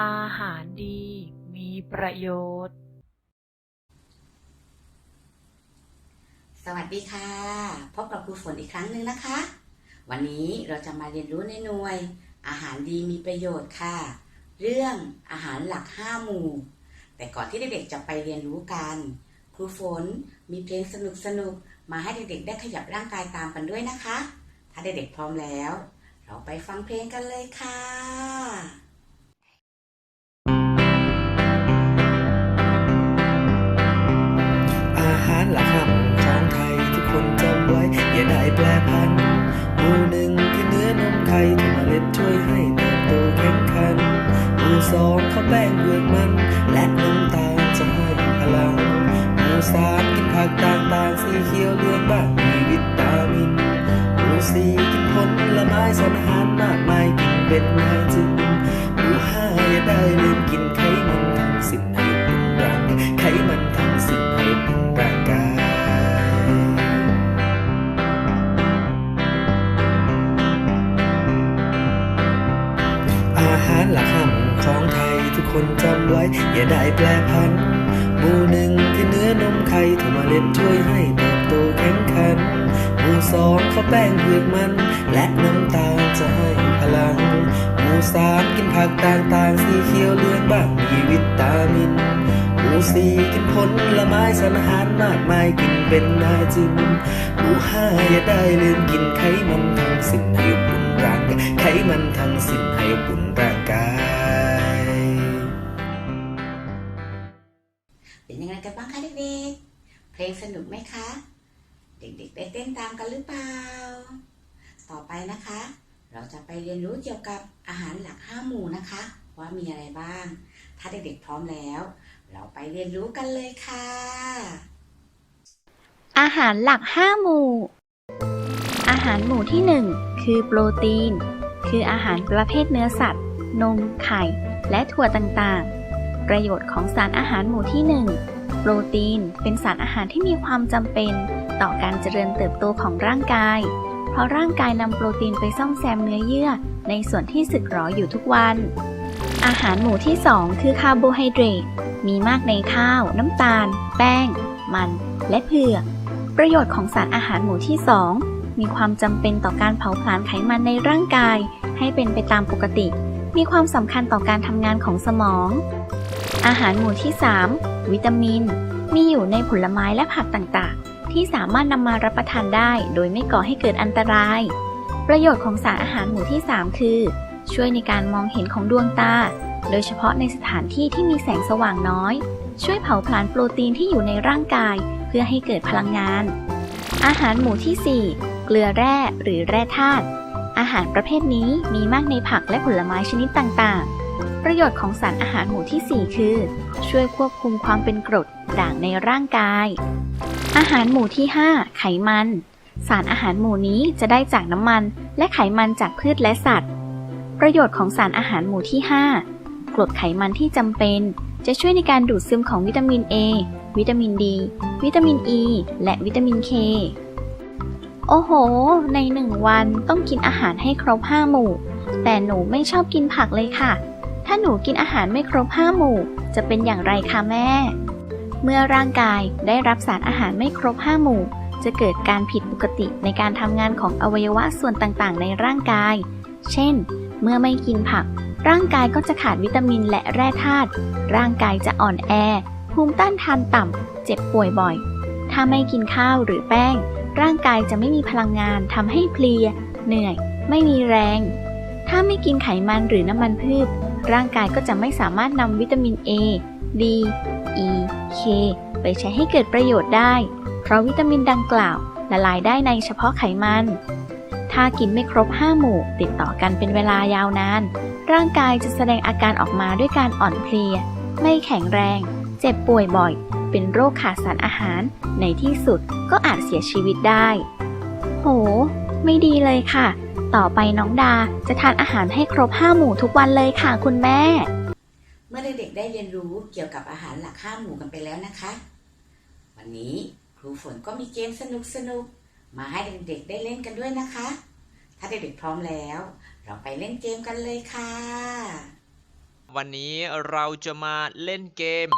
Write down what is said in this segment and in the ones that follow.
อาหารดีมีประโยชน์ สวัสดีค่ะ พบกับครูฝนอีกครั้งหนึ่งนะคะ วันนี้เราจะมาเรียนรู้ในหน่วย อาหารดีมีประโยชน์ค่ะ เรื่องอาหารหลักห้าหมู่ แต่ก่อนที่เด็กๆจะไปเรียนรู้กัน ครูฝนมีเพลงสนุกๆมาให้เด็กๆได้ขยับร่างกายตามกันด้วยนะคะ ถ้าเด็กๆพร้อมแล้ว เราไปฟังเพลงกันเลยค่ะ ขันหมู่สองข้าวแป้งเผือกมัน และน้ำตาลจะให้พลัง หมู่สามกินผักต่างๆสีเขียวเลืองบ้างมีวิตามิน หมู่สี่กินผลไม้สารอาหารมากมายกินเป็นนาจิน หมู่ห้าอย่าได้ลืมกินไขมันทั้งสิ้นให้บุญร่างกายไขมันทั้งสิ้นให้บุญร่างกายเป็นยังไงกันบ้างคะเด็กๆเพลงสนุกไหมคะ เด็กๆได้เต้นตามกันหรือเปล่า ต่อไปนะคะ เราจะไปเรียนรู้เกี่ยวกับอาหารหลักห้าหมู่นะคะ ว่ามีอะไรบ้าง ถ้าเด็กๆพร้อมแล้ว เราไปเรียนรู้กันเลยค่ะ อาหารหลัก5หมู่ อาหารหมู่ที่1คือโปรตีน คืออาหารประเภทเนื้อสัตว์ นม ไข่ และถั่วต่างๆ ประโยชน์ของสารอาหารหมู่ที่1โปรตีนเป็นสารอาหารที่มีความจำเป็น ต่อการเจริญเติบโตของร่างกาย เพราะร่างกายนำโปรตีนไปซ่อมแซมเนื้อเยื่อ ในส่วนที่สึกหรออยู่ทุกวัน อาหารหมู่ที่ 2 คือคาร์โบไฮเดรต มีมากในข้าว น้ำตาล แป้ง มัน และเผือก ประโยชน์ของสารอาหารหมู่ที่ 2 มีความจำเป็นต่อการเผาผลาญไขมันในร่างกาย ให้เป็นไปตามปกติ มีความสำคัญต่อการทำงานของสมอง อาหารหมู่ที่ 3 วิตามิน มีอยู่ในผลไม้และผักต่างๆ ที่สามารถนำมารับประทานได้ โดยไม่ก่อให้เกิดอันตราย ประโยชน์ของสารอาหารหมู่ที่ 3 คือ ช่วยในการมองเห็นของดวงตา โดยเฉพาะในสถานที่ที่มีแสงสว่างน้อย ช่วยเผาผลาญโปรตีนที่อยู่ในร่างกาย เพื่อให้เกิดพลังงาน อาหารหมู่ที่ 4 เกลือแร่หรือแร่ธาตุอาหารประเภทนี้มีมากในผักและผลไม้ชนิดต่างๆ ประโยชน์ของสารอาหารหมู่ที่ 4 คือ ช่วยควบคุมความเป็นกรดด่างในร่างกาย อาหารหมู่ที่ 5 ไขมัน สารอาหารหมู่นี้จะได้จากน้ำมัน และไขมันจากพืชและสัตว์ ประโยชน์ของสารอาหารหมู่ที่ 5 กรดไขมันที่จำเป็น จะช่วยในการดูดซึมของวิตามิน A วิตามิน D วิตามิน E และวิตามิน K โอ้โห ในหนึ่งวันต้องกินอาหารให้ครบ5หมู่ แต่หนูไม่ชอบกินผักเลยค่ะ ถ้าหนูกินอาหารไม่ครบ5หมู่ จะเป็นอย่างไรคะแม่ เมื่อร่างกายได้รับสารอาหารไม่ครบ 5 หมู่ จะเกิดการผิดปกติในการทำงานของอวัยวะส่วนต่างๆ ในร่างกาย เช่น เมื่อไม่กินผัก ร่างกายก็จะขาดวิตามินและแร่ธาตุ ร่างกายจะอ่อนแอ ภูมิต้านทานต่ำ เจ็บป่วยบ่อย ถ้าไม่กินข้าวหรือแป้ง ร่างกายจะไม่มีพลังงานทำให้เพลีย เหนื่อย ไม่มีแรง ถ้าไม่กินไขมันหรือน้ำมันพืช ร่างกายก็จะไม่สามารถนำวิตามิน A D E K ไปใช้ให้เกิดประโยชน์ได้ เพราะวิตามินดังกล่าวละลายได้ในเฉพาะไขมัน ถ้ากินไม่ครบ 5 หมู่ ติดต่อกันเป็นเวลายาวนาน ร่างกายจะแสดงอาการออกมาด้วยการอ่อนเพลีย ไม่แข็งแรง เจ็บป่วยบ่อย เป็นโรคขาดสารอาหาร ในที่สุดก็อาจเสียชีวิตได้ โห ไม่ดีเลยค่ะ ต่อไปน้องดาจะทานอาหารให้ครบ 5 หมู่ทุกวันเลยค่ะคุณแม่ มื่อเด็กๆได้เรียนรู้เกี่ยวกับอาหารหลักห้าหมู่กันไปแล้วนะคะ วันนี้ครูฝนก็มีเกมสนุกๆมาให้เด็กๆได้เล่นกันด้วยนะคะ ถ้าเด็กๆพร้อมแล้ว เราไปเล่นเกมกันเลยค่ะ วันนี้เราจะมาเล่นเกม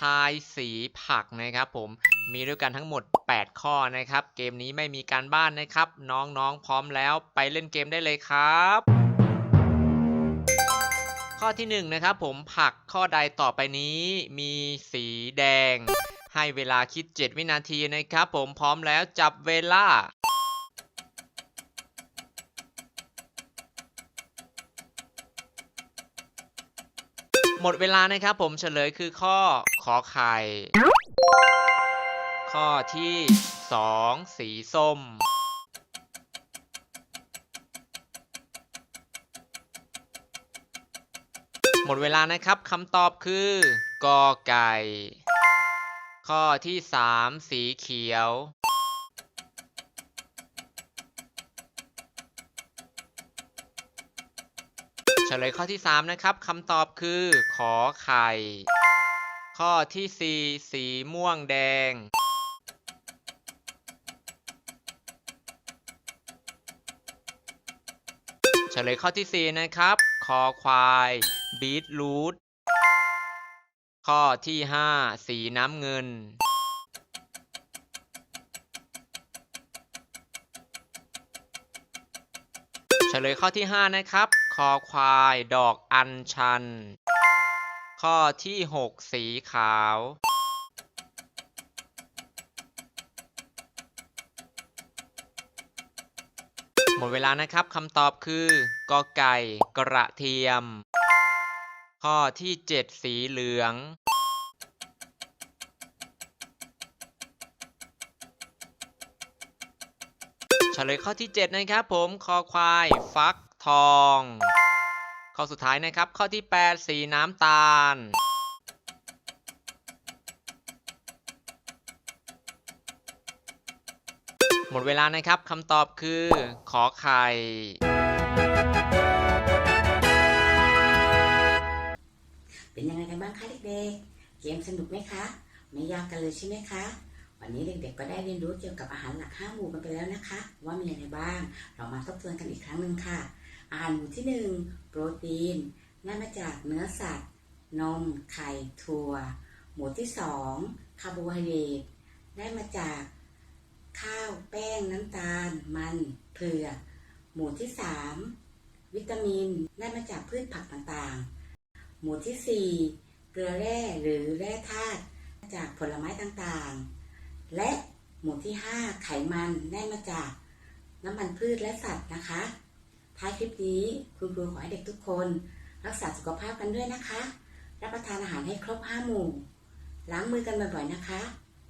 ทายสีผักนะครับผมมีด้วยกันทั้งหมด 8 ข้อนะครับ เกมนี้ไม่มีการบ้านนะครับ น้องๆพร้อมแล้วไปเล่นเกมได้เลยครับ ข้อที่1นงนะครับผมผักข้อใดต่อไปนี้มีสีแดง ให้เวลาคิด 7 วินาทีนะครับ ผมพร้อมแล้วจับเวลาหมดเวลานะครับผมเฉลยคือข้อขอไข่ ข้อที่ 2 สีส้ม หมดเวลานะครับคำตอบคือกอไก่ ข้อที่ 3 สีเขียว เฉลยข้อที่ 3 นะครับคำตอบคือขอไข่ ข้อที่ 4 สีม่วงแดงเฉลยข้อที่ 4 นะครับ คอควายบีทรูทข้อที่5สีน้ำเงิน เฉลยข้อที่5นะครับ คอควายดอกอัญชัน ข้อที่6สีขาว มดเวลานะครับคำตอบคือกอไก่กระเทียม ข้อที่ 7 สีเหลือง เฉลยข้อที่ 7 นะครับผมคอควาย ฟักทอง ข้อสุดท้ายนะครับ ข้อที่ 8 สีน้ำตาล หมดเวลานะครับคำตอบคือขอไข่เป็นยังไงกันบ้างคะเด็กๆ เกมสนุกไหมคะ ไม่ยากกันเลยใช่ไหมคะ วันนี้เด็กๆ ก็ได้เรียนรู้เกี่ยวกับอาหารหลักห้าหมู่กันไปแล้วนะคะ ว่ามีอะไรบ้าง เรามาทบทวนกันอีกครั้งหนึ่งค่ะ อาหารหมู่ที่หนึ่งโปรตีนได้มาจากเนื้อสัตว์ นม ไข่ ถั่ว หมู่ที่สองคาร์โบไฮเดรตได้มาจาก ข้าวแป้งน้ำตาล มันเผือกหมู่ที่สามวิตามินได้มาจากพืชผักต่างๆ หมู่ที่ 4 เกลือแร่หรือแร่ธาตุจากผลไม้ต่างๆ และหมู่ที่ 5 ไขมันได้มาจากน้ำมันพืชและสัตว์นะคะ ท้ายคลิปนี้คุณครูขอให้เด็กทุกคน รักษาสุขภาพกันด้วยนะคะ รับประทานอาหารให้ครบ5หมู่ ล้างมือกันบ่อยๆนะคะ